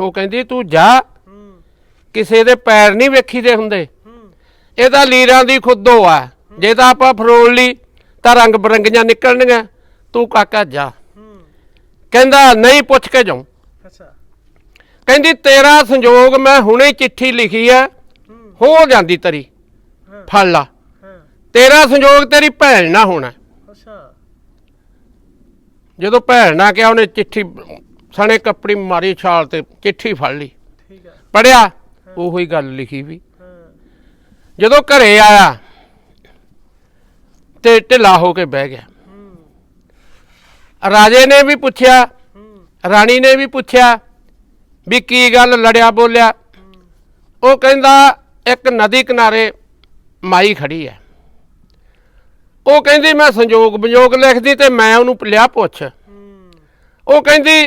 ਉਹ ਕਹਿੰਦੀ ਤੂੰ ਜਾ। ਹੂੰ ਕਿਸੇ ਦੇ ਪੈਰ ਨਹੀਂ ਵੇਖੀਦੇ ਹੁੰਦੇ। ਹੂੰ ਇਹ ਤਾਂ ਲੀਰਾਂ ਦੀ ਖੁੱਦੋ ਆ। ਜੇ ਤਾਂ ਆਪਾਂ ਫਰੋਲ ਲਈ ਤਾਂ ਰੰਗ ਬਰੰਗੀਆਂ ਨਿਕਲਣਗੀਆਂ ਤੂੰ ਕਾਕਾ ਜਾ। ਹੂੰ ਕਹਿੰਦਾ ਨਹੀਂ ਪੁੱਛ ਕੇ ਜਾਉ। ਅੱਛਾ। ਕਹਿੰਦੀ ਤੇਰਾ ਸੰਜੋਗ ਮੈਂ ਹੁਣੇ ਚਿੱਠੀ ਲਿਖੀ ਆ। ਹੂੰ ਹੋ ਜਾਂਦੀ ਤਰੀ। ਹਾਂ। ਫੜ ਲਾ। ਹਾਂ। ਤੇਰਾ ਸੰਜੋਗ ਤੇਰੀ ਭੈਣ ਨਾ ਹੋਣਾ। ਅੱਛਾ। ਜਦੋਂ ਭੈਣ ਨਾ ਕਿਹਾ ਉਹਨੇ ਚਿੱਠੀ ਸਣੇ ਕੱਪੜੀ ਮਾਰੀ ਛਾਲ ਤੇ ਚਿੱਠੀ ਫੜ ਲਈ। ਠੀਕ ਹੈ ਪੜਿਆ ਉਹੀ ਗੱਲ ਲਿਖੀ ਵੀ। ਹਾਂ। ਜਦੋਂ ਘਰੇ ਆਇਆ ਤੇ ਢਿੱਲਾ ਹੋ ਕੇ ਬਹਿ ਗਿਆ। ਹੂੰ। ਰਾਜੇ ਨੇ ਵੀ ਪੁੱਛਿਆ ਹੂੰ। ਰਾਣੀ ਨੇ ਵੀ ਪੁੱਛਿਆ ਵੀ ਕੀ ਗੱਲ ਲੜਿਆ ਬੋਲਿਆ। ਉਹ ਕਹਿੰਦਾ ਇੱਕ ਨਦੀ ਕਿਨਾਰੇ ਮਾਈ ਖੜੀ ਹੈ ਉਹ ਕਹਿੰਦੀ ਮੈਂ ਸੰਜੋਗ ਵਿਜੋਗ ਲਿਖਦੀ ਤੇ ਮੈਂ ਉਹਨੂੰ ਲਿਆ ਪੁੱਛ। ਹੂੰ। ਉਹ ਕਹਿੰਦੀ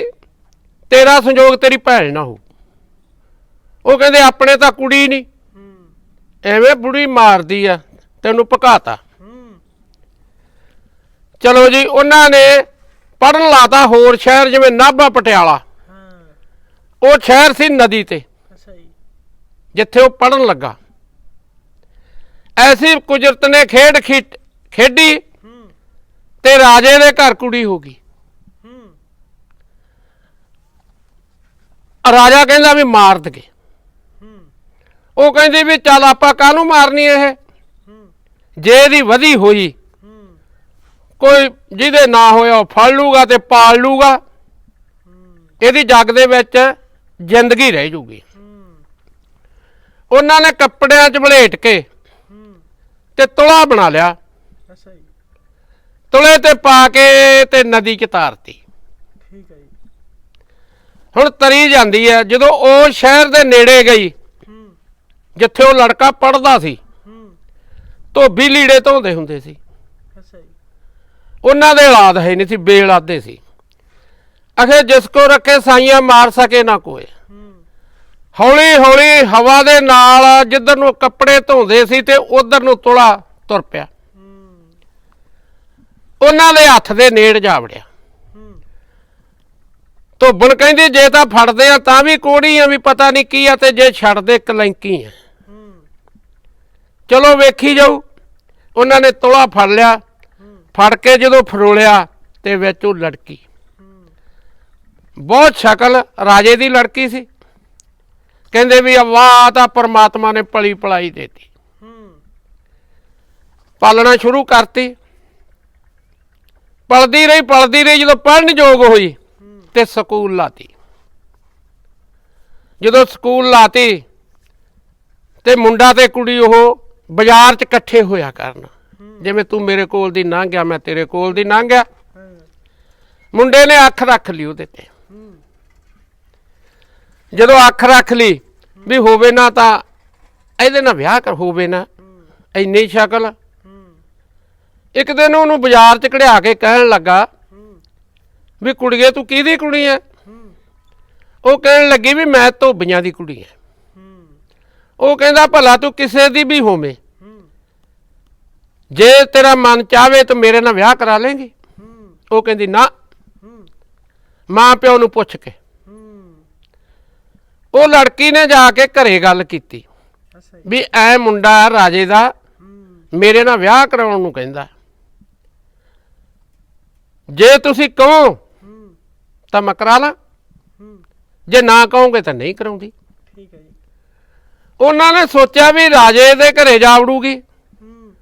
ਤੇਰਾ ਸੰਜੋਗ ਤੇਰੀ ਭੈਣ ਨਾ ਹੋ ਉਹ ਕਹਿੰਦੇ ਆਪਣੇ ਤਾਂ ਕੁੜੀ ਨਹੀਂ ਐਵੇਂ ਬੁੜੀ ਮਾਰਦੀ ਆ ਤੈਨੂੰ ਭਕਾਤਾ। ਚਲੋ ਜੀ ਉਹਨਾਂ ਨੇ ਪੜਨ ਲਾਤਾ ਹੋਰ ਸ਼ਹਿਰ ਜਿਵੇਂ ਨਾਭਾ ਪਟਿਆਲਾ। ਉਹ ਸ਼ਹਿਰ ਸੀ ਨਦੀ ਤੇ ਜਿੱਥੇ ਉਹ ਪੜਨ ਲੱਗਾ। ਐਸੀ ਕੁਦਰਤ ਨੇ ਖੇਡ ਖੇਡੀ ਤੇ ਰਾਜੇ ਦੇ ਘਰ ਕੁੜੀ ਹੋ ਗਈ ਹੂੰ ਰਾਜਾ ਕਹਿੰਦਾ ਵੀ ਮਾਰ ਦਗੇ ਉਹ ਕਹਿੰਦੀ ਵੀ ਚੱਲ ਆਪਾਂ ਕਾਹਨੂੰ ਮਾਰਨੀ ਇਹ? ਜੇ ਇਹਦੀ ਵਧੀ ਹੋਈ ਕੋਈ ਜਿਹਦੇ ਨਾ ਹੋਇਆ ਉਹ ਫੜ ਲੂਗਾ ਤੇ ਪਾਲ ਲੂਗਾ। ਇਹਦੀ ਜੱਗ ਦੇ ਵਿੱਚ ਜ਼ਿੰਦਗੀ ਰਹਿ ਜੂਗੀ। ਉਹਨਾਂ ਨੇ ਕੱਪੜਿਆਂ 'ਚ ਵਲੇਟ ਕੇ ਤੇ ਤੁਲਾ ਬਣਾ ਲਿਆ। ਤੁਲੇ ਤੇ ਪਾ ਕੇ ਤੇ ਨਦੀ 'ਚ ਤਾਰਤੀ। ਹੁਣ ਤਰੀ ਜਾਂਦੀ ਹੈ ਜਦੋਂ ਉਹ ਸ਼ਹਿਰ ਦੇ ਨੇੜੇ ਗਈ ਜਿੱਥੇ ਉਹ ਲੜਕਾ ਪੜਦਾ ਸੀ ਧੋਬੀ ਲੀੜੇ ਧੋਂਦੇ ਹੁੰਦੇ ਸੀ। ਅੱਛਾ ਜੀ। ਉਹਨਾਂ ਦੇ ਔਲਾਦ ਹੈ ਨਹੀਂ ਸੀ ਬੇਲਾਦੇ ਸੀ। ਅਖੇ ਜਿਸ ਕੋ ਰੱਖੇ ਸਾਈਆਂ ਮਾਰ ਸਕੇ ਨਾ ਕੋਏ। ਹੌਲੀ ਹੌਲੀ ਹਵਾ ਦੇ ਨਾਲ ਜਿੱਧਰ ਨੂੰ ਕੱਪੜੇ ਧੋਂਦੇ ਸੀ ਤੇ ਉਧਰ ਨੂੰ ਤੁਲਾ ਤੁਰ ਪਿਆ। ਉਹਨਾਂ ਦੇ ਹੱਥ ਦੇ ਨੇੜ ਜਾ ਵੜਿਆ। ਧੋਬਣ ਕਹਿੰਦੀ, ਜੇ ਤਾਂ ਫੜਦੇ ਆ ਤਾਂ ਵੀ ਕੋੜੀ ਆ, ਵੀ ਪਤਾ ਨਹੀਂ ਕੀ ਆ, ਤੇ ਜੇ ਛੱਡਦੇ ਕਲੰਕੀ ਆ। ਚਲੋ ਵੇਖੀ ਜਾਊ। ਉਹਨਾਂ ਨੇ ਤੁਲਾ ਫੜ ਲਿਆ। ਫੜ ਕੇ ਜਦੋਂ ਫਰੋਲਿਆ, ਤੇ ਵਿੱਚ ਉਹ ਲੜਕੀ। ਬਹੁਤ ਸ਼ਕਲ ਰਾਜੇ ਦੀ ਲੜਕੀ ਸੀ। ਕਹਿੰਦੇ ਵੀ ਵਾਹ ਤਾਂ ਪਰਮਾਤਮਾ ਨੇ ਪਲੀ ਪਲਾਈ ਦੇਤੀ। ਹੂੰ ਪਾਲਣਾ ਸ਼ੁਰੂ ਕਰਤੀ। ਪਲਦੀ ਰਹੀ ਪਲਦੀ ਰਹੀ, ਜਦੋਂ ਪੜਨ ਯੋਗ ਹੋਈ। ਤੇ ਸਕੂਲ ਲਾਤੀ। ਜਦੋਂ ਸਕੂਲ ਲਾਤੀ ਤੇ ਮੁੰਡਾ ਤੇ ਕੁੜੀ ਉਹ ਬਾਜ਼ਾਰ 'ਚ ਇਕੱਠੇ ਹੋਇਆ ਕਰਨ। ਜਿਵੇਂ ਤੂੰ ਮੇਰੇ ਕੋਲ ਦੀ ਲੰਘ ਗਿਆ ਮੈਂ ਤੇਰੇ ਕੋਲ ਦੀ ਲੰਘ ਗਿਆ ਮੁੰਡੇ ਨੇ ਅੱਖ ਰੱਖ ਲਈ ਉਹਦੇ ਤੇ। ਜਦੋਂ ਅੱਖ ਰੱਖ ਲਈ ਵੀ ਹੋਵੇ ਨਾ ਤਾਂ ਇਹਦੇ ਨਾਲ ਵਿਆਹ ਕਰ, ਹੋਵੇ ਨਾ। ਇੰਨੀ ਸ਼ਕਲ। ਇੱਕ ਦਿਨ ਉਹਨੂੰ ਬਾਜ਼ਾਰ 'ਚ ਕਢਿਆ ਕੇ ਕਹਿਣ ਲੱਗਾ ਵੀ ਕੁੜੀਏ ਤੂੰ ਕਿਹਦੀ ਕੁੜੀ ਐ ਉਹ ਕਹਿਣ ਲੱਗੀ ਵੀ ਮੈਂ ਧੋਬੀਆਂ ਦੀ ਕੁੜੀ ਐ ਉਹ ਕਹਿੰਦਾ, ਭਲਾ ਤੂੰ ਕਿਸੇ ਦੀ ਵੀ ਹੋਵੇਂ। ਜੇ ਤੇਰਾ ਮਨ ਚਾਵੇ ਤਾਂ ਮੇਰੇ ਨਾਲ ਵਿਆਹ ਕਰਾ ਲੇਂਗੀ। ਉਹ ਕਹਿੰਦੀ, ਨਾ। ਮਾਂ ਪਿਓ ਨੂੰ ਪੁੱਛ ਕੇ। ਉਹ ਲੜਕੀ ਨੇ ਜਾ ਕੇ ਘਰੇ ਗੱਲ ਕੀਤੀ। ਵੀ ਐ ਮੁੰਡਾ ਰਾਜੇ ਦਾ ਮੇਰੇ ਨਾਲ ਵਿਆਹ ਕਰਾਉਣ ਨੂੰ ਕਹਿੰਦਾ। ਜੇ ਤੁਸੀਂ ਕਹੋ ਤਾਂ ਮੈਂ ਕਰਾ ਲਾਂ। ਹੂੰ। ਜੇ ਨਾ ਕਹੋਗੇ ਤਾਂ ਨਹੀਂ ਕਰਾਉਂਦੀ। ਠੀਕ ਹੈ ਜੀ। ਉਹਨਾਂ ਨੇ ਸੋਚਿਆ ਵੀ ਰਾਜੇ ਦੇ ਘਰੇ ਜਾ ਵੜੂਗੀ। ਹੂੰ।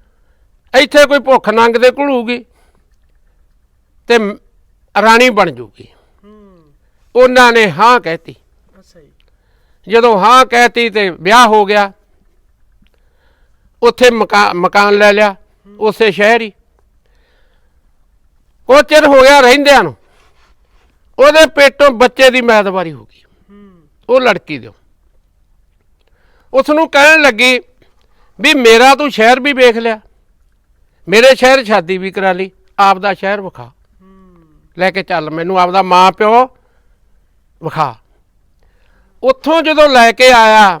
ਇੱਥੇ ਕੋਈ ਭੁੱਖ ਨੰਗ ਦੇ ਘੁਲੂਗੀ ਤੇ ਰਾਣੀ ਬਣ ਜੂਗੀ। ਹੂੰ। ਉਹਨਾਂ ਨੇ ਹਾਂ ਕਹਿਤੀ। ਅੱਛਾ ਜੀ। ਜਦੋਂ ਹਾਂ ਕਹਿਤੀ ਤੇ ਵਿਆਹ ਹੋ ਗਿਆ ਉੱਥੇ ਮਕਾ- ਮਕਾਨ ਲੈ ਲਿਆ ਉਸੇ ਸ਼ਹਿਰ ਹੀ। ਕੁਝ ਚਿਰ ਹੋ ਗਿਆ ਰਹਿੰਦਿਆਂ ਨੂੰ। ਉਹਦੇ ਪੇਟੋਂ ਬੱਚੇ ਦੀ ਮੈਦਵਾਰੀ ਹੋ ਗਈ। ਉਹ ਲੜਕੀ ਦਿਓ ਉਸ ਨੂੰ ਕਹਿਣ ਲੱਗੀ ਵੀ ਮੇਰਾ ਤੂੰ ਸ਼ਹਿਰ ਵੀ ਵੇਖ ਲਿਆ। ਮੇਰੇ ਸ਼ਹਿਰ ਸ਼ਾਦੀ ਵੀ ਕਰਾ ਲਈ। ਆਪਦਾ ਸ਼ਹਿਰ ਵਿਖਾ। ਲੈ ਕੇ ਚੱਲ ਮੈਨੂੰ ਆਪਦਾ ਮਾਂ ਪਿਓ ਵਿਖਾ। ਉੱਥੋਂ ਜਦੋਂ ਲੈ ਕੇ ਆਇਆ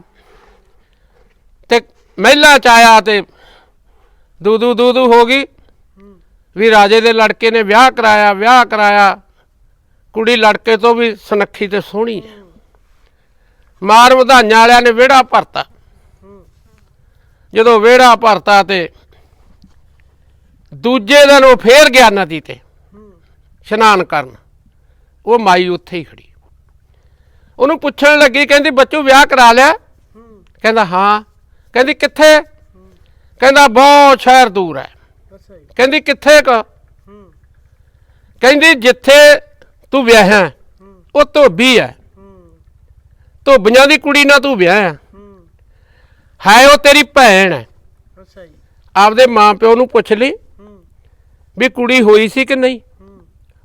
ਤੇ ਮਹਿਲਾ ਚ ਆਇਆ ਤੇ ਦੂਦੂ ਦੂਦੂ ਹੋ ਗਈ ਵੀ ਰਾਜੇ ਦੇ ਲੜਕੇ ਨੇ ਵਿਆਹ ਕਰਾਇਆ ਵਿਆਹ ਕਰਾਇਆ। ਕੁੜੀ ਲੜਕੇ ਤੋਂ ਵੀ ਸੁਨੱਖੀ ਤੇ ਸੋਹਣੀ ਹੈ। ਮਾਰ ਵਧਾਈਆਂ ਵਾਲਿਆਂ ਨੇ ਵਿਹੜਾ ਭਰਤਾ। ਜਦੋਂ ਵਿਹੜਾ ਭਰਤਾ ਤੇ ਦੂਜੇ ਦਿਨ ਉਹ ਫੇਰ ਗਿਆ ਨਦੀ ਤੇ ਇਸ਼ਨਾਨ ਕਰਨ। ਉਹ ਮਾਈ ਉੱਥੇ ਹੀ ਖੜੀ। ਉਹਨੂੰ ਪੁੱਛਣ ਲੱਗੀ ਕਹਿੰਦੀ ਬੱਚੂ ਵਿਆਹ ਕਰਾ ਲਿਆ? ਕਹਿੰਦਾ ਹਾਂ। ਕਹਿੰਦੀ ਕਿੱਥੇ? ਕਹਿੰਦਾ ਬਹੁਤ ਸ਼ਹਿਰ ਦੂਰ ਹੈ। ਕਹਿੰਦੀ ਕਿੱਥੇ ਕ? ਕਹਿੰਦੀ ਜਿੱਥੇ ਤੂੰ ਵਿਆਹਿਆ ਹੈ, ਉਹ ਧੋਬੀ ਹੈ। ਧੋਬੀਆਂ ਦੀ ਕੁੜੀ ਨਾਲ ਤੂੰ ਵਿਆਹਿਆ ਹੂੰ। ਹੈ ਉਹ ਤੇਰੀ ਭੈਣ ਹੈ। ਅੱਛਾ ਜੀ। ਆਪਦੇ ਮਾਂ ਪਿਓ ਨੂੰ ਪੁੱਛ ਲਈ ਹੂੰ ਵੀ ਕੁੜੀ ਹੋਈ ਸੀ ਕਿ ਨਹੀਂ? ਹੂੰ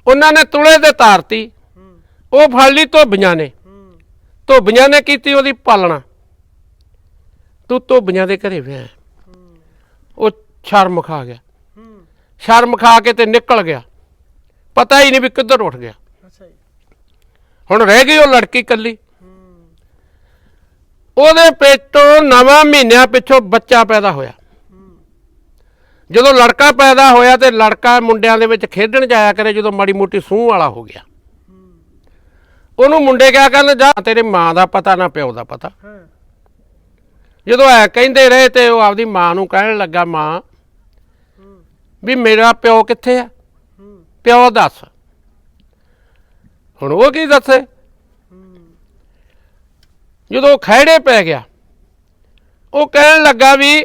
ਉਹਨਾਂ ਨੇ ਤੁਲੇ ਤੇ ਤਾਰਤੀ। ਹੂੰ ਉਹ ਫੜ ਲਈ ਧੋਬੀਆਂ ਨੇ। ਹੂੰ ਧੋਬੀਆਂ ਨੇ ਕੀਤੀ ਉਹਦੀ ਪਾਲਣਾ। ਤੂੰ ਧੋਬੀਆਂ ਦੇ ਘਰੇ ਵਿਆਹ ਉਹ ਸ਼ਰਮ ਖਾ ਗਿਆ। ਹੂੰ ਸ਼ਰਮ ਖਾ ਕੇ ਤੇ ਨਿਕਲ ਗਿਆ। ਪਤਾ ਹੀ ਨਹੀਂ ਵੀ ਕਿੱਧਰ ਉੱਠ ਗਿਆ। ਹੁਣ ਰਹਿ ਗਈ ਉਹ ਲੜਕੀ ਇਕੱਲੀ। ਉਹਦੇ ਪੇਟੋਂ ਨਵਾਂ ਮਹੀਨਿਆਂ ਪਿੱਛੋਂ ਬੱਚਾ ਪੈਦਾ ਹੋਇਆ। ਜਦੋਂ ਲੜਕਾ ਪੈਦਾ ਹੋਇਆ ਤੇ ਲੜਕਾ ਮੁੰਡਿਆਂ ਦੇ ਵਿੱਚ ਖੇਡਣ ਜਾਇਆ ਕਰੇ ਜਦੋਂ ਮਾੜੀ ਮੋਟੀ ਸੂਹ ਵਾਲਾ ਹੋ ਗਿਆ। ਉਹਨੂੰ ਮੁੰਡੇ ਕਿਹਾ ਕਰਨ ਜਾ ਤੇਰੇ ਮਾਂ ਦਾ ਪਤਾ ਨਾ ਪਿਓ ਦਾ ਪਤਾ। ਜਦੋਂ ਐ ਕਹਿੰਦੇ ਰਹੇ ਤੇ ਉਹ ਆਪਦੀ ਮਾਂ ਨੂੰ ਕਹਿਣ ਲੱਗਾ ਮਾਂ ਵੀ ਮੇਰਾ ਪਿਓ ਕਿੱਥੇ ਆ? ਪਿਓ ਦੱਸ। ਹੁਣ ਉਹ ਕੀ ਦੱਸੇ? ਜਦੋਂ ਖਹਿੜੇ ਪੈ ਗਿਆ ਉਹ ਕਹਿਣ ਲੱਗਾ ਵੀ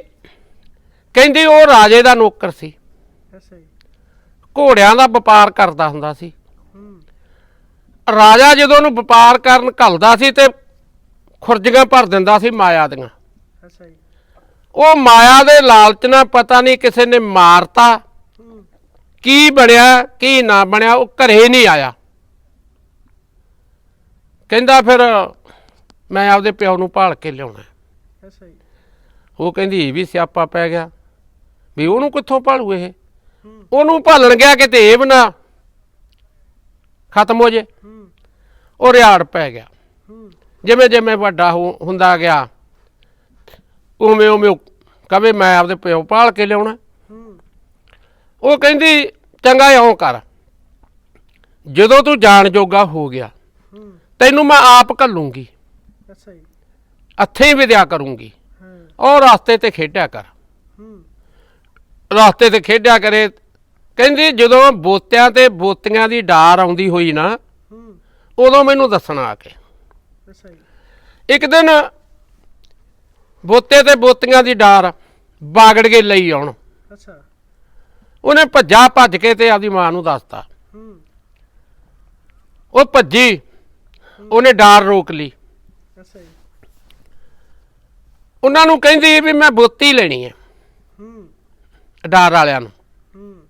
ਕਹਿੰਦੀ ਉਹ ਰਾਜੇ ਦਾ ਨੌਕਰ ਸੀ। ਅੱਛਾ ਜੀ। ਘੋੜਿਆਂ ਦਾ ਵਪਾਰ ਕਰਦਾ ਹੁੰਦਾ ਸੀ। ਰਾਜਾ ਜਦੋਂ ਉਹਨੂੰ ਵਪਾਰ ਕਰਨ ਘੱਲਦਾ ਸੀ ਤੇ ਖੁਰਜੀਆਂ ਭਰ ਦਿੰਦਾ ਸੀ ਮਾਇਆ ਦੀਆਂ। ਅੱਛਾ ਜੀ। ਉਹ ਮਾਇਆ ਦੇ ਲਾਲਚ ਨਾਲ ਪਤਾ ਨਹੀਂ ਕਿਸੇ ਨੇ ਮਾਰਤਾ। ਕੀ ਬਣਿਆ ਕੀ ਨਾ ਬਣਿਆ ਉਹ ਘਰੇ ਨਹੀਂ ਆਇਆ। ਕਹਿੰਦਾ ਫਿਰ ਮੈਂ ਆਪਦੇ ਪਿਓ ਨੂੰ ਭਾਲ ਕੇ ਲਿਆਉਣਾ। ਅੱਛਾ ਜੀ। ਉਹ ਕਹਿੰਦੀ ਇਹ ਵੀ ਸਿਆਪਾ ਪੈ ਗਿਆ ਵੀ ਉਹਨੂੰ ਕਿੱਥੋਂ ਭਾਲੂ ਇਹ? ਉਹਨੂੰ ਭਾਲਣ ਗਿਆ ਕਿਤੇ ਇਹ ਬਣਾ ਖਤਮ ਹੋ ਜੇ। ਉਹ ਰਿਆੜ ਪੈ ਗਿਆ। ਜਿਵੇਂ ਜਿਵੇਂ ਵੱਡਾ ਹੁੰਦਾ ਗਿਆ ਉਵੇਂ ਉਵੇਂ ਕਵੇ ਮੈਂ ਆਪਦੇ ਪਿਓ ਭਾਲ ਕੇ ਲਿਆਉਣਾ। ਉਹ ਕਹਿੰਦੀ ਚੰਗਾ ਇਉਂ ਕਰ। ਜਦੋਂ ਤੂੰ ਜਾਣ ਜੋਗਾ ਹੋ ਗਿਆ ਤੈਨੂੰ ਮੈਂ ਆਪ ਘੱਲੂੰਗੀ। ਅੱਛਾ ਜੀ। ਅੱਥੇ ਹੀ ਵਿਦਿਆ ਕਰੂੰਗੀ। ਹਾਂ। ਉਹ ਰਸਤੇ ਤੇ ਖੇਡਿਆ ਕਰ। ਹੂੰ। ਰਸਤੇ ਤੇ ਖੇਡਿਆ ਕਰੇ। ਕਹਿੰਦੀ ਜਦੋਂ ਬੋਤਿਆਂ ਤੇ ਬੋਤੀਆਂ ਦੀ ਡਾਰ ਆਉਂਦੀ ਹੋਈ ਨਾ ਹੂੰ। ਉਦੋਂ ਮੈਨੂੰ ਦੱਸਣਾ ਆ ਕੇ। ਅੱਛਾ ਜੀ। ਇੱਕ ਦਿਨ ਬੋਤੇ ਤੇ ਬੋਤੀਆਂ ਦੀ ਡਾਰ ਬਾਗੜ ਕੇ ਲਈ ਆਉਣ। ਅੱਛਾ। ਉਹਨੇ ਭੱਜਾ ਭੱਜ ਕੇ ਤੇ ਆਪਦੀ ਮਾਂ ਨੂੰ ਦੱਸਤਾ। ਹੂੰ। ਉਹ ਭੱਜੀ। ਉਹਨੇ ਡਾਰ ਰੋਕ ਲਈ। ਅੱਛਾ ਜੀ। ਉਹਨਾਂ ਨੂੰ ਕਹਿੰਦੀ ਵੀ ਮੈਂ ਬੋਤੀ ਲੈਣੀ ਹੈ। ਹੂੰ। ਡਾਰ ਵਾਲਿਆਂ ਨੂੰ। ਹੂੰ।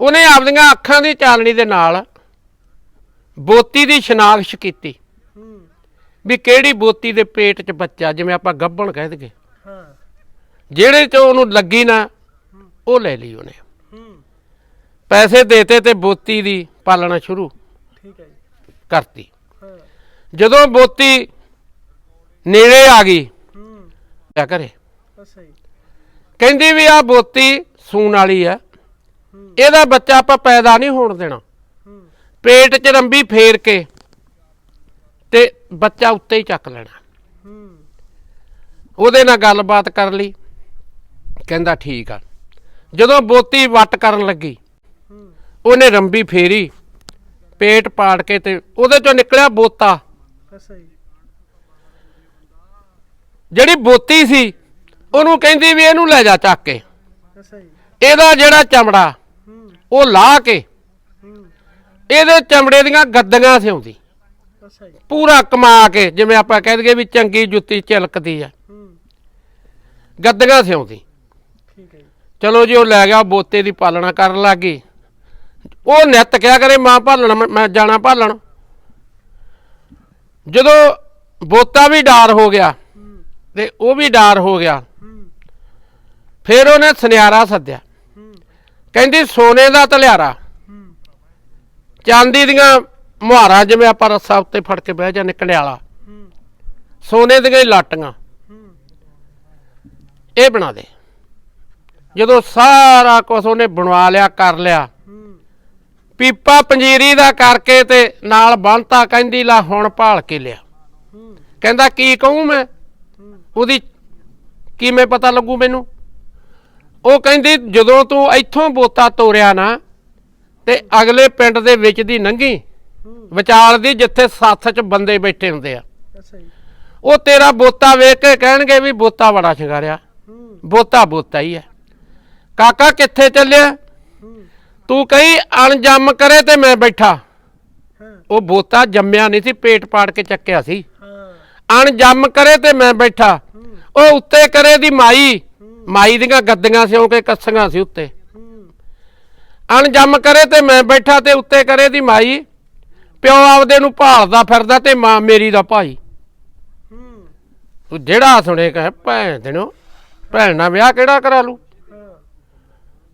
ਉਹਨੇ ਆਪਦੀਆਂ ਅੱਖਾਂ ਦੀ ਚਾਨਣੀ ਦੇ ਨਾਲ ਬੋਤੀ ਦੀ ਸ਼ਨਾਖਤ ਕੀਤੀ। ਹੂੰ। ਵੀ ਕਿਹੜੀ ਬੋਤੀ ਦੇ ਪੇਟ 'ਚ ਬੱਚਾ ਜਿਵੇਂ ਆਪਾਂ ਗੱਭਣ ਕਹਿ ਦਈਏ। ਹਾਂ। ਜਿਹੜੇ 'ਚ ਉਹਨੂੰ ਲੱਗੀ ਨਾ ਉਹ ਲੈ ਲਈ ਉਹਨੇ। ਹੂੰ। ਪੈਸੇ ਦੇਤੇ ਤੇ ਬੋਤੀ ਦੀ ਪਾਲਣਾ ਸ਼ੁਰੂ। ਠੀਕ ਹੈ ਜੀ। ਕਰਤੀ। ਜਦੋਂ ਬੋਤੀ ਨੇੜੇ ਆ ਗਈ ਹੂੰ। ਕਿਆ ਕਰੇ ਅੱਛਾ ਜੀ। ਕਹਿੰਦੀ ਵੀ ਆ ਬੋਤੀ ਸੂਣ ਵਾਲੀ ਆ। ਇਹਦਾ ਬੱਚਾ ਆਪਾਂ ਪੈਦਾ ਨਹੀਂ ਹੋਣ ਦੇਣਾ। ਪੇਟ 'ਚ ਰੰਬੀ ਫੇਰ ਕੇ ਤੇ ਬੱਚਾ ਉੱਤੇ ਹੀ ਚੱਕ ਲੈਣਾ। ਉਹਦੇ ਨਾਲ ਗੱਲਬਾਤ ਕਰ ਲਈ। ਕਹਿੰਦਾ ਠੀਕ ਆ। ਜਦੋਂ ਬੋਤੀ ਵੱਟ ਕਰਨ ਲੱਗੀ ਉਹਨੇ ਰੰਬੀ ਫੇਰੀ। ਪੇਟ ਪਾੜ ਕੇ ਤੇ ਉਹਦੇ ਚੋਂ ਨਿਕਲਿਆ ਬੋਤਾ। ਅੱਛਾ ਜੀ ਜਿਹੜੀ ਬੋਤੀ ਸੀ ਉਹਨੂੰ ਕਹਿੰਦੀ ਵੀ ਇਹਨੂੰ ਲੈ ਜਾ ਚੱਕ ਕੇ। ਅੱਛਾ ਜੀ ਇਹਦਾ ਜਿਹੜਾ ਚਮੜਾ ਹੂੰ ਉਹ ਲਾਹ ਕੇ। ਹੂੰ ਇਹਦੇ ਚਮੜੇ ਦੀਆਂ ਗੱਦੀਆਂ ਸਿਉਂਦੀ। ਅੱਛਾ ਜੀ ਪੂਰਾ ਕਮਾ ਕੇ ਜਿਵੇਂ ਆਪਾਂ ਕਹਿ ਦਈਏ ਵੀ ਚੰਗੀ ਜੁੱਤੀ ਚਿਲਕਦੀ ਆ। ਹੂੰ ਗੱਦੀਆਂ ਸਿਉਂਦੀ। ਠੀਕ ਹੈ ਜੀ। ਚਲੋ ਜੀ ਉਹ ਲੈ ਗਿਆ ਬੋਤੇ ਦੀ ਪਾਲਣਾ ਕਰਨ ਲੱਗੀ। ਉਹ ਨਿੱਤ ਕਿਹਾ ਕਰੇ ਮਾਂ ਭਾਲਣ, ਮੈਂ- ਜਾਣਾ ਭਾਲਣ। ਜਦੋਂ ਬੋਤਾ ਵੀ ਡਾਰ ਹੋ ਗਿਆ ਤੇ ਉਹ ਵੀ ਡਾਰ ਹੋ ਗਿਆ, ਫਿਰ ਉਹਨੇ ਸੁਨਿਆਰਾ ਸੱਦਿਆ। ਕਹਿੰਦੀ ਸੋਨੇ ਦਾ ਤਲਿਆਰਾ। ਚਾਂਦੀ ਦੀਆਂ ਮੁਹਾਰਾਂ ਜਿਵੇਂ ਆਪਾਂ ਰੱਸਾ ਉੱਤੇ ਫੜ ਕੇ ਬਹਿ ਜਾਂਦੇ ਕੰਡਿਆਲਾ ਸੋਨੇ ਦੀਆਂ ਹੀ ਲਾਟੀਆਂ। ਇਹ ਬਣਾ ਦੇ। ਜਦੋਂ ਸਾਰਾ ਕੁਝ ਉਹਨੇ ਬਣਵਾ ਲਿਆ, ਕਰ ਲਿਆ ਪੀਪਾ ਪੰਜੀਰੀ ਦਾ ਕਰਕੇ ਤੇ ਨਾਲ ਬੰਨਤਾ ਕਹਿੰਦੀ ਲਾ ਹੁਣ ਭਾਲ ਕੇ ਲਿਆ। ਕਹਿੰਦਾ ਕੀ ਕਹੂੰ ਮੈਂ? ਉਹਦੀ ਕਿਵੇਂ ਪਤਾ ਲੱਗੂ ਮੈਨੂੰ? ਉਹ ਕਹਿੰਦੀ ਜਦੋਂ ਤੂੰ ਇੱਥੋਂ ਬੋਤਾ ਤੋਰਿਆ ਨਾ ਤੇ ਅਗਲੇ ਪਿੰਡ ਦੇ ਵਿੱਚ ਦੀ ਹੂੰ ਵਿਚਾਲ ਦੀ ਜਿੱਥੇ ਸੱਥ 'ਚ ਬੰਦੇ ਬੈਠੇ ਹੁੰਦੇ ਆ। ਉਹ ਤੇਰਾ ਬੋਤਾ ਵੇਖ ਕੇ ਕਹਿਣਗੇ ਵੀ ਬੋਤਾ ਬੜਾ ਸ਼ਿੰਗਾਰਿਆ। ਬੋਤਾ ਬੋਤਾ ਹੀ ਹੈ ਕਾਕਾ ਕਿੱਥੇ ਚੱਲਿਆ? ਤੂੰ ਕਹੀਂ ਅਣਜੰਮ ਕਰੇ ਤੇ ਮੈਂ ਬੈਠਾ। ਉਹ ਬੋਤਾ ਜੰਮਿਆ ਨਹੀਂ ਸੀ ਪੇਟ ਪਾੜ ਕੇ ਚੱਕਿਆ ਸੀ। ਹਾਂ। ਅਣਜੰਮ ਕਰੇ ਤੇ ਮੈਂ ਬੈਠਾ। ਉਹ ਉੱਤੇ ਕਰੇ ਦੀ ਮਾਈ। ਮਾਈ ਦੀਆਂ ਗੱਦੀਆਂ ਸਿਉਂ ਕੇ ਕੱਸੀਆਂ ਸੀ ਉੱਤੇ। ਅਣਜੰਮ ਕਰੇ ਤੇ ਮੈਂ ਬੈਠਾ ਤੇ ਉੱਤੇ ਕਰੇ ਦੀ ਮਾਈ। ਪਿਓ ਆਪਦੇ ਨੂੰ ਭਾਲਦਾ ਫਿਰਦਾ ਤੇ ਮਾਂ ਮੇਰੀ ਦਾ ਭਾਈ। ਹੂੰ। ਤੂੰ ਜਿਹੜਾ ਸੁਣੇ ਕਹੇ ਭੈਣ ਦੇਣੋ ਭੈਣ ਨਾਲ ਵਿਆਹ ਕਿਹੜਾ ਕਰਾ ਲੂ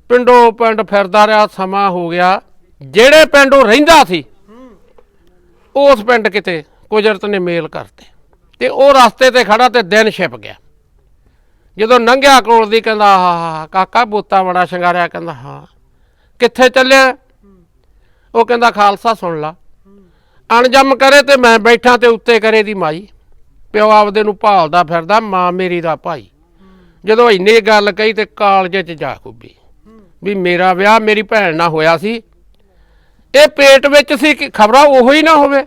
ਪਿੰਡੋਂ ਪਿੰਡ ਫਿਰਦਾ ਰਿਹਾ, ਸਮਾਂ ਹੋ ਗਿਆ। ਜਿਹੜੇ ਪਿੰਡ ਉਹ ਰਹਿੰਦਾ ਸੀ, ਉਸ ਪਿੰਡ ਕਿਤੇ ਕੁਦਰਤ ਨੇ ਮੇਲ ਕਰਤੇ। ਤੇ ਉਹ ਰਸਤੇ ਤੇ ਖੜਾ ਤੇ ਦਿਨ ਛਿਪ ਗਿਆ। ਜਦੋਂ ਲੰਘਿਆ ਕੋਲ ਦੀ ਕਹਿੰਦਾ, ਆਹ ਕਾਕਾ ਬੋਤਾ ਬੜਾ ਸ਼ਿੰਗਾਰਿਆ। ਕਹਿੰਦਾ, ਹਾਂ। ਕਿੱਥੇ ਚੱਲਿਆ? ਉਹ ਕਹਿੰਦਾ, ਖਾਲਸਾ ਸੁਣ ਲਾ। ਅਣਜੰਮ ਕਰੇ ਤੇ ਮੈਂ ਬੈਠਾ ਤੇ ਉੱਤੇ ਕਰੇ ਦੀ ਮਾਈ। ਪਿਓ ਆਪਦੇ ਨੂੰ ਭਾਲਦਾ ਫਿਰਦਾ, ਮਾਂ ਮੇਰੀ ਦਾ ਭਾਈ। ਜਦੋਂ ਇੰਨੀ ਗੱਲ ਕਹੀ ਤੇ ਕਾਲਜੇ 'ਚ ਜਾ ਖੁੱਬੀ ਵੀ ਮੇਰਾ ਵਿਆਹ ਮੇਰੀ ਭੈਣ ਨਾਲ ਹੋਇਆ ਸੀ। ਇਹ ਪੇਟ ਵਿੱਚ ਸੀ ਕਿ ਖਬਰਾਂ ਉਹੋ ਹੀ ਨਾ ਹੋਵੇ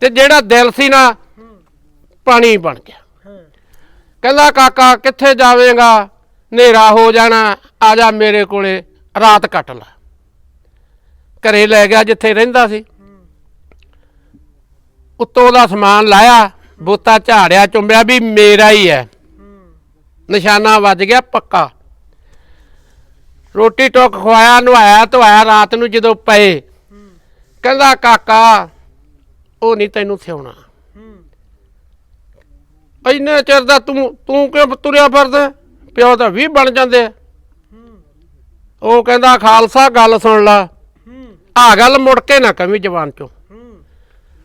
ਤੇ ਜਿਹੜਾ ਦਿਲ ਸੀ ਨਾ ਪਾਣੀ ਬਣ ਗਿਆ। ਕਹਿੰਦਾ, ਕਾਕਾ, ਕਿੱਥੇ ਜਾਵੇਂਗਾ? ਹਨੇਰਾ ਹੋ ਜਾਣਾ। ਆ ਜਾ ਮੇਰੇ ਕੋਲੇ, ਰਾਤ ਕੱਟ ਲੈ। ਘਰੇ ਲੈ ਗਿਆ ਜਿੱਥੇ ਰਹਿੰਦਾ ਸੀ। ਉੱਤੋਂ ਦਾ ਸਮਾਨ ਲਾਇਆ, ਬੋਤਾ ਝਾੜਿਆ, ਚੁੰਬਿਆ ਵੀ ਮੇਰਾ ਹੀ ਹੈ। ਨਿਸ਼ਾਨਾ ਵੱਜ ਗਿਆ ਪੱਕਾ। ਰੋਟੀ ਟੋਕ ਖਵਾਇਆ ਨਵਾਇਆ ਧਵਾਇਆ ਰਾਤ ਨੂੰ ਜਦੋਂ ਪਏ। ਕਹਿੰਦਾ ਕਾਕਾ ਉਹ ਨਹੀਂ ਤੈਨੂੰ ਸਿਉਣਾ ਹੂੰ ਇੰਨੇ ਚਿਰ ਦਾ ਤੂੰ ਤੂੰ ਕਿਉਂ ਤੁਰਿਆ ਫਿਰਦਾ? ਪਿਓ ਤਾਂ 20 ਬਣ ਜਾਂਦੇ ਉਹ ਕਹਿੰਦਾ ਖਾਲਸਾ ਗੱਲ ਸੁਣ ਲਾ। ਆ ਗੱਲ ਮੁੜ ਕੇ ਨਾ ਕਵੀ ਜ਼ਬਾਨ ਚੋਂ।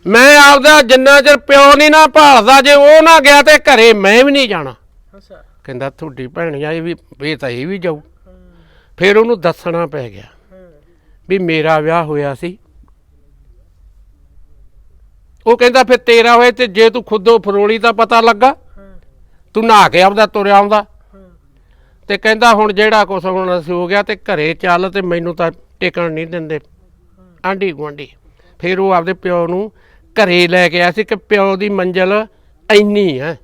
ਮੈਂ ਆਪਦਾ ਜਿੰਨਾ ਚਿਰ ਪਿਓ ਨਹੀਂ ਨਾ ਭਾਲਦਾ ਜੇ ਉਹ ਨਾ ਗਿਆ ਤੇ ਘਰੇ ਮੈਂ ਵੀ ਨਹੀਂ ਜਾਣਾ। ਅੱਛਾ। ਕਹਿੰਦਾ ਤੁਹਾਡੀ ਭੈਣ ਆ ਇਹ ਵੀ ਇਹ ਤਾਂ ਇਹ ਵੀ ਜਾਊ। ਫਿਰ ਉਹਨੂੰ ਦੱਸਣਾ ਪੈ ਗਿਆ ਵੀ ਮੇਰਾ ਵਿਆਹ ਹੋਇਆ ਸੀ। ਉਹ ਕਹਿੰਦਾ, ਫਿਰ ਤੇਰਾ ਹੋਏ ਤੇ ਜੇ ਤੂੰ ਖੁਦੋਂ ਫਰੋਲੀ ਤਾਂ ਪਤਾ ਲੱਗਾ, ਤੂੰ ਨਹਾ ਕੇ ਆਪਦਾ ਤੁਰਿਆ ਆਉਂਦਾ। ਤੇ ਕਹਿੰਦਾ, ਹੁਣ ਜਿਹੜਾ ਕੁਛ ਹੁਣ ਅਸੀਂ ਹੋ ਗਿਆ ਤੇ ਘਰੇ ਚੱਲ ਤੇ ਮੈਨੂੰ ਤਾਂ ਟਿਕਣ ਨਹੀਂ ਦਿੰਦੇ। ਆਂਢੀ ਗੁਆਂਢੀ। ਫਿਰ ਉਹ ਆਪਦੇ ਪਿਓ ਨੂੰ ਘਰੇ ਲੈ ਕੇ ਆਇਆ ਸੀ ਕਿ ਪਿਓ ਦੀ ਮੰਜ਼ਲ ਇੰਨੀ ਹੈ।